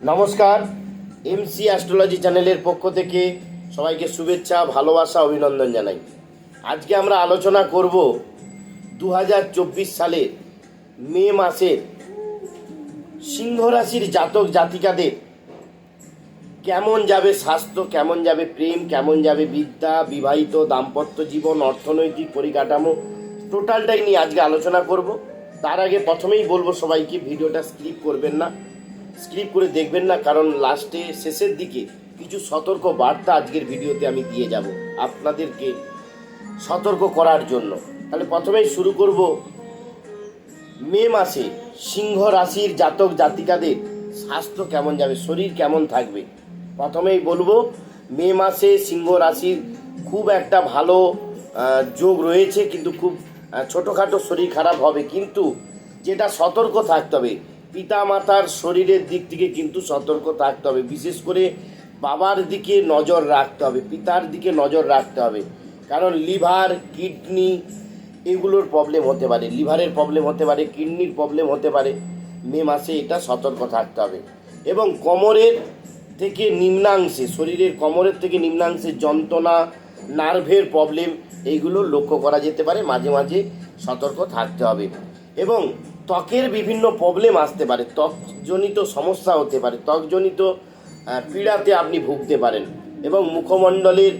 নমস্কার MC astrology চ্যানেলের পক্ষ থেকে সবাইকে শুভেচ্ছা, ভালোবাসা, অভিনন্দন জানাই। আজকে আমরা আলোচনা করব দু সালের মে মাসের সিংহ রাশির জাতক জাতিকাদের কেমন যাবে স্বাস্থ্য, কেমন যাবে প্রেম, কেমন যাবে বিদ্যা, বিবাহিত, দাম্পত্য জীবন, অর্থনৈতিক পরিকাঠামো টোটালটাই নিয়ে আজকে আলোচনা করব। তার আগে প্রথমেই বলব সবাইকে, ভিডিওটা স্কিপ করবেন না। স্কিপ করে দেখবেন না, কারণ লাস্টে শেষের দিকে কিছু সতর্ক বার্তা আজকের ভিডিওতে আমি দিয়ে যাব আপনাদেরকে সতর্ক করার জন্য। তাহলে প্রথমেই শুরু করব। মে মাসে সিংহ রাশির জাতক জাতিকাদের স্বাস্থ্য কেমন যাবে, শরীর কেমন থাকবে? প্রথমেই বলব, মে মাসে সিংহ রাশির খুব একটা ভালো যোগ রয়েছে, কিন্তু খুব ছোটোখাটো শরীর খারাপ হবে। কিন্তু যেটা সতর্ক থাকতে হবে পিতা মাতার শরীরের দিক থেকে কিন্তু সতর্ক থাকতে হবে। বিশেষ করে বাবার দিকে নজর রাখতে হবে, পিতার দিকে নজর রাখতে হবে। কারণ লিভার, কিডনি এগুলোর প্রবলেম হতে পারে, লিভারের প্রবলেম হতে পারে, কিডনির প্রবলেম হতে পারে। মে মাসে এটা সতর্ক থাকতে হবে। এবং কোমরের থেকে নিম্নাংশে, শরীরের কোমরের থেকে নিম্নাংশে যন্ত্রণা, নার্ভের প্রবলেম এইগুলো লক্ষ্য করা যেতে পারে। মাঝে মাঝে সতর্ক থাকতে হবে। এবং ত্বকের বিভিন্ন প্রবলেম আসতে পারে। ত্বকজনিত সমস্যা হতে পারে। ত্বকজনিত পীড়াতে আপনি ভুগতে পারেন। এবং মুখমণ্ডলের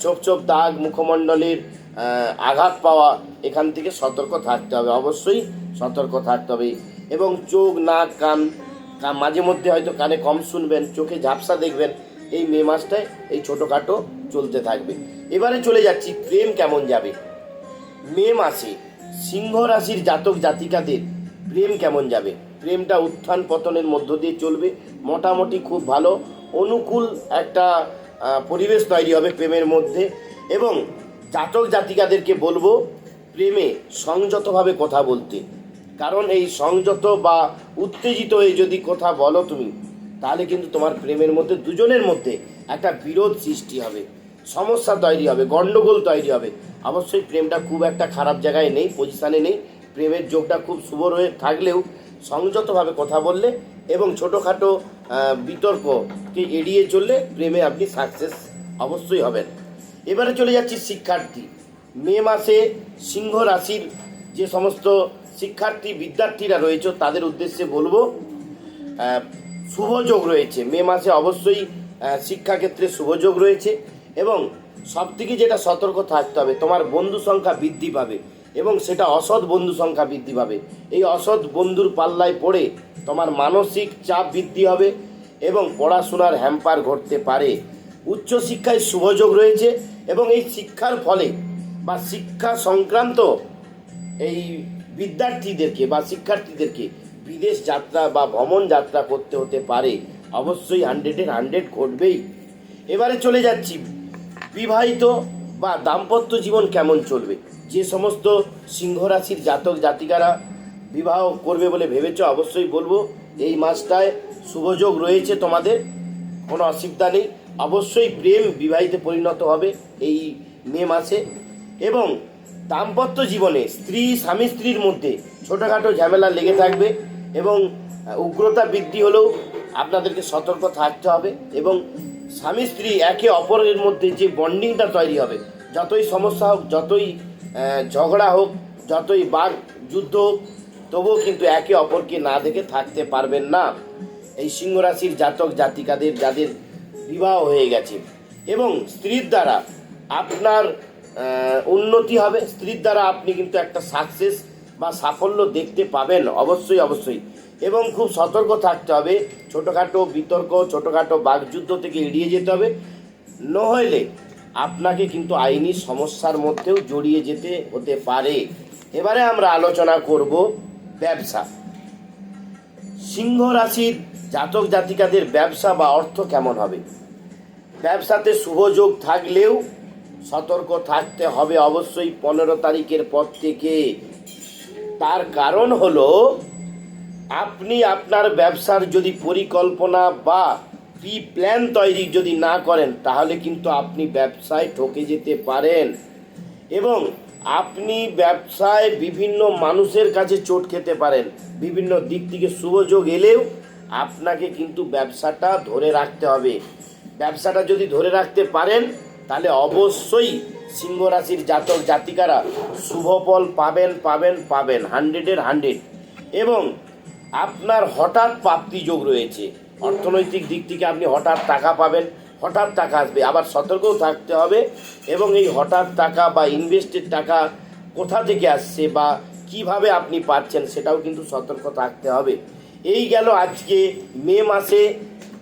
ছোপ ছোপ দাগ, মুখমণ্ডলের আঘাত পাওয়া, এখান থেকে সতর্ক থাকতে হবে। অবশ্যই সতর্ক থাকতে হবে। এবং চোখ, নাক কান, মাঝে মধ্যে হয়তো কানে কম শুনবেন, চোখে ঝাপসা দেখবেন। এই মে মাসটায় এই ছোটোখাটো চলতে থাকবে। এবারে চলে যাচ্ছি, প্রেম কেমন যাবে? মে মাসে সিংহ রাশির জাতক জাতিকাদের প্রেম কেমন যাবে? প্রেমটা উত্থান পতনের মধ্য দিয়ে চলবে, মোটামুটি খুব ভালো, অনুকূল একটা পরিবেশ তৈরি হবে প্রেমের মধ্যে এবং জাতক জাতিকাদেরকে বলব প্রেমে সংযতভাবে কথা বলতে। কারণ এই সংযত বা উত্তেজিত হয়ে যদি কথা বলো তুমি, তাহলে কিন্তু তোমার প্রেমের মধ্যে, দুজনের মধ্যে একটা বিরোধ সৃষ্টি হবে। সমস্যা তৈরি হবে, গন্ডগোল তৈরি হবে। অবশ্যই প্রেমটা খুব একটা খারাপ জায়গায় নেই পজিশানে নেই। প্রেমের যোগটা খুব শুভ হয়ে থাকলেও সংযতভাবে কথা বললে এবং ছোটোখাটো বিতর্ককে এড়িয়ে চললে প্রেমে আপনি সাকসেস অবশ্যই হবেন। এবারে চলে যাচ্ছি শিক্ষার্থী। মে মাসে সিংহ রাশির যে সমস্ত শিক্ষার্থী, বিদ্যার্থীরা রয়েছে, তাদের উদ্দেশ্যে বলব শুভযোগ রয়েছে। মে মাসে অবশ্যই শিক্ষাক্ষেত্রে শুভযোগ রয়েছে। এবং সব থেকে যেটা সতর্ক থাকতে হবে, তোমার বন্ধু সংখ্যা বৃদ্ধি পাবে এবং সেটা অসৎ বন্ধু সংখ্যা বৃদ্ধি পাবে। এই অসৎ বন্ধুর পাল্লায় পড়ে তোমার মানসিক চাপ বৃদ্ধি হবে এবং পড়াশোনার হ্যাম্পার ঘটতে পারে। উচ্চশিক্ষায় শুভযোগ রয়েছে এবং এই শিক্ষার ফলে বা শিক্ষা সংক্রান্ত এই বিদ্যার্থীদেরকে বা শিক্ষার্থীদেরকে বিদেশ যাত্রা বা ভ্রমণ যাত্রা করতে হতে পারে। অবশ্যই হান্ড্রেডের হান্ড্রেড ঘটবেই। এবারে চলে যাচ্ছি বিবাহিত বা দাম্পত্য জীবন কেমন চলবে? যে সমস্ত সিংহ রাশির জাতক জাতিকারা বিবাহ করবে বলে ভেবেছ, অবশ্যই বলব, এই মাসটায় শুভযোগ রয়েছে তোমাদের, কোনো অসুবিধা নেই। অবশ্যই প্রেম বিবাহিতে পরিণত হবে এই মে মাসে। এবং দাম্পত্য জীবনে স্ত্রী, স্বামী, স্ত্রীর মধ্যে ছোটোখাটো ঝামেলা লেগে থাকবে এবং উগ্রতা বৃদ্ধি হলেও আপনাদেরকে সতর্ক থাকতে হবে এবং স্বামী স্ত্রী একে অপরের মধ্যে যে বন্ডিংটা তৈরি হবে, যতই সমস্যা হোক, যতই ঝগড়া হোক, যতই বাঘ যুদ্ধ হোক, তবুও কিন্তু একে অপরকে না দেখে থাকতে পারবেন না। এই সিংহ রাশির জাতক জাতিকাদের যাদের বিবাহ হয়ে গেছে এবং স্ত্রীর দ্বারা আপনার উন্নতি হবে, স্ত্রীর দ্বারা আপনি কিন্তু একটা সাকসেস বা সাফল্য দেখতে পাবেন। অবশ্যই অবশ্যই। এবং খুব সতর্ক থাকতে হবে। ছোটোখাটো বিতর্ক, ছোটোখাটো বাকযুদ্ধ থেকে এড়িয়ে যেতে হবে। নইলে আপনাকে কিন্তু আইনি সমস্যার মধ্যেও জড়িয়ে যেতে হতে পারে। এবারে আমরা আলোচনা করব ব্যবসা। সিংহ রাশির জাতক জাতিকাদের ব্যবসা বা অর্থ কেমন হবে? ব্যবসাতে শুভযোগ থাকলেও সতর্ক থাকতে হবে অবশ্যই পনেরো তারিখের পর থেকে। তার কারণ হলো আপনি আপনার ব্যবসার যদি পরিকল্পনা বা প্রি প্ল্যান তৈরি যদি না করেন, তাহলে কিন্তু আপনি ব্যবসায় ঠকে যেতে পারেন। এবং আপনি ব্যবসায় বিভিন্ন মানুষের কাছে চোট খেতে পারেন। বিভিন্ন দিক থেকে শুভযোগ এলেও আপনাকে কিন্তু ব্যবসাটা ধরে রাখতে হবে। ব্যবসাটা যদি ধরে রাখতে পারেন, তাহলে অবশ্যই সিংহ রাশির জাতক জাতিকারা শুভ ফল পাবেন পাবেন পাবেন। হান্ড্রেডের হান্ড্রেড এবং আপনার হঠাৎ প্রাপ্তি যোগ রয়েছে। অর্থনৈতিক দিক থেকে আপনি হঠাৎ টাকা পাবেন, হঠাৎ টাকা আসবে। আবার সতর্কও থাকতে হবে এবং এই হঠাৎ টাকা বা ইনভেস্টেড টাকা কোথা থেকে আসছে বা কীভাবে আপনি পাচ্ছেন সেটাও কিন্তু সতর্ক থাকতে হবে। এই গেল আজকে মে মাসে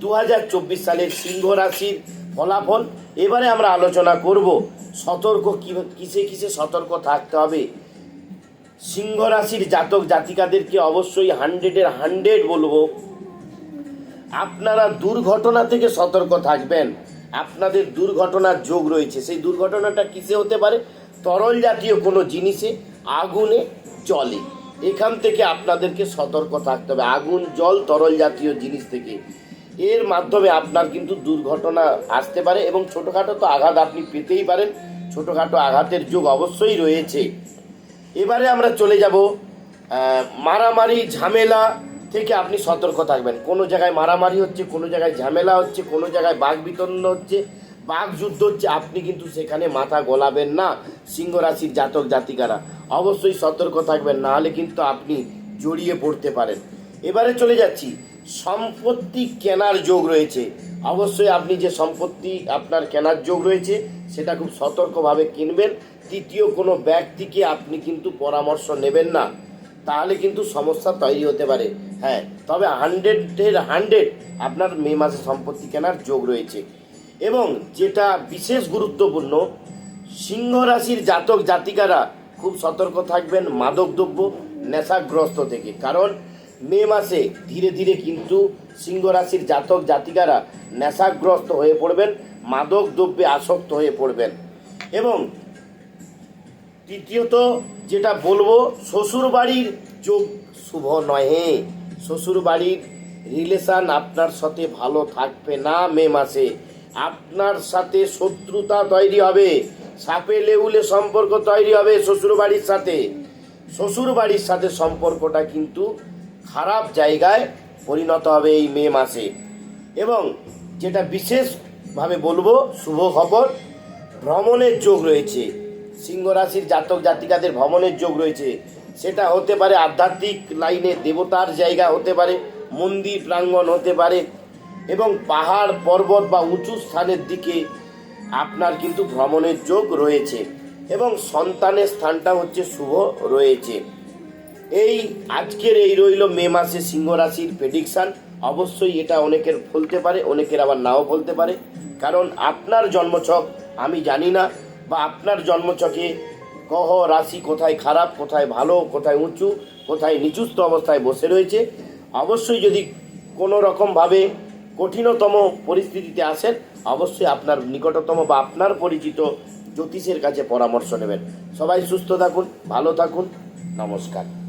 দু হাজার চব্বিশ সালের সিংহ রাশির ফলাফল। এবারে আমরা আলোচনা করব সতর্ক কিসে কিসে সতর্ক থাকতে হবে। সিংহ রাশির জাতক জাতিকাদেরকে অবশ্যই হান্ড্রেডের হান্ড্রেড বলব। আপনারা দুর্ঘটনা থেকে সতর্ক থাকবেন। আপনাদের দুর্ঘটনার যোগ রয়েছে। সেই দুর্ঘটনাটা কিসে হতে পারে? তরল জাতীয় কোনো জিনিসে আগুনে জলে এখান থেকে আপনাদেরকে সতর্ক থাকতে হবে। আগুন, জল, তরল জাতীয় জিনিস থেকে। এর মাধ্যমে আপনার কিন্তু দুর্ঘটনা আসতে পারে এবং ছোটোখাটো তো আঘাত আপনি পেতেই পারেন। ছোটোখাটো আঘাতের যোগ অবশ্যই রয়েছে। এবারে আমরা চলে যাব মারামারি, ঝামেলা থেকে আপনি সতর্ক থাকবেন। কোনো জায়গায় মারামারি হচ্ছে, কোনো জায়গায় ঝামেলা হচ্ছে, কোনো জায়গায় বাঘ বিতন্ন হচ্ছে, বাঘ যুদ্ধ হচ্ছে, আপনি কিন্তু সেখানে মাথা গলাবেন না সিংহ রাশির জাতক জাতিকারা। অবশ্যই সতর্ক থাকবেন না হলে কিন্তু আপনি জড়িয়ে পড়তে পারেন। এবারে চলে যাচ্ছি, সম্পত্তি কেনার যোগ রয়েছে। অবশ্যই আপনি যে সম্পত্তি আপনার কেনার যোগ রয়েছে সেটা খুব সতর্কভাবে কিনবেন। তৃতীয় কোনো ব্যক্তিকে আপনি কিন্তু পরামর্শ নেবেন না। তাহলে কিন্তু সমস্যা তৈরি হতে পারে। হ্যাঁ তবে হান্ড্রেডের হান্ড্রেড আপনার মে মাসে সম্পত্তি কেনার যোগ রয়েছে। এবং যেটা বিশেষ গুরুত্বপূর্ণ সিংহ রাশির জাতক জাতিকারা খুব সতর্ক থাকবেন মাদকদ্রব্য নেশাগ্রস্ত থেকে। কারণ মে মাসে ধীরে ধীরে কিন্তু সিংহ রাশির জাতক জাতিকারা নেশাগ্রস্ত হয়ে পড়বেন। মাদক দ্রব্যে আসক্ত হয়ে পড়বেন। এবং তৃতীয়ত যেটা বলব শ্বশুর বাড়ির যোগ শুভ নহে। শ্বশুর বাড়ির রিলেশন আপনার সাথে ভালো থাকবে না মে মাসে। আপনার সাথে শত্রুতা তৈরি হবে, সাপে লেউলে সম্পর্ক তৈরি হবে শ্বশুর বাড়ির সাথে। শ্বশুর বাড়ির সাথে সম্পর্কটা কিন্তু খারাপ জায়গায় পরিণত হবে এই মে মাসে। এবং যেটা বিশেষভাবে বলব, শুভ খবর, ভ্রমণের যোগ রয়েছে। সিংহ রাশির জাতক জাতিকাদের ভ্রমণের যোগ রয়েছে। সেটা হতে পারে আধ্যাত্মিক লাইনে দেবতার জায়গা হতে পারে, মন্দির প্রাঙ্গণ হতে পারে এবং পাহাড়, পর্বত বা উঁচু স্থানের দিকে আপনার কিন্তু ভ্রমণের যোগ রয়েছে এবং সন্তানের স্থানটা হচ্ছে শুভ রয়েছে। এই আজকের এই রইল মে মাসে সিংহ রাশির প্রেডিকশান অবশ্যই এটা অনেকের ফলতে পারে, অনেকের আবার নাও ফলতে পারে। কারণ আপনার জন্মছক আমি জানি না বা আপনার জন্মছকে কহ রাশি কোথায় খারাপ, কোথায় ভালো, কোথায় উঁচু, কোথায় নিচুস্থ অবস্থায় বসে রয়েছে। অবশ্যই যদি কোনো রকমভাবে কঠিনতম পরিস্থিতিতে আসেন, অবশ্যই আপনার নিকটতম বা আপনার পরিচিত জ্যোতিষের কাছে পরামর্শ নেবেন। সবাই সুস্থ থাকুন, ভালো থাকুন। নমস্কার।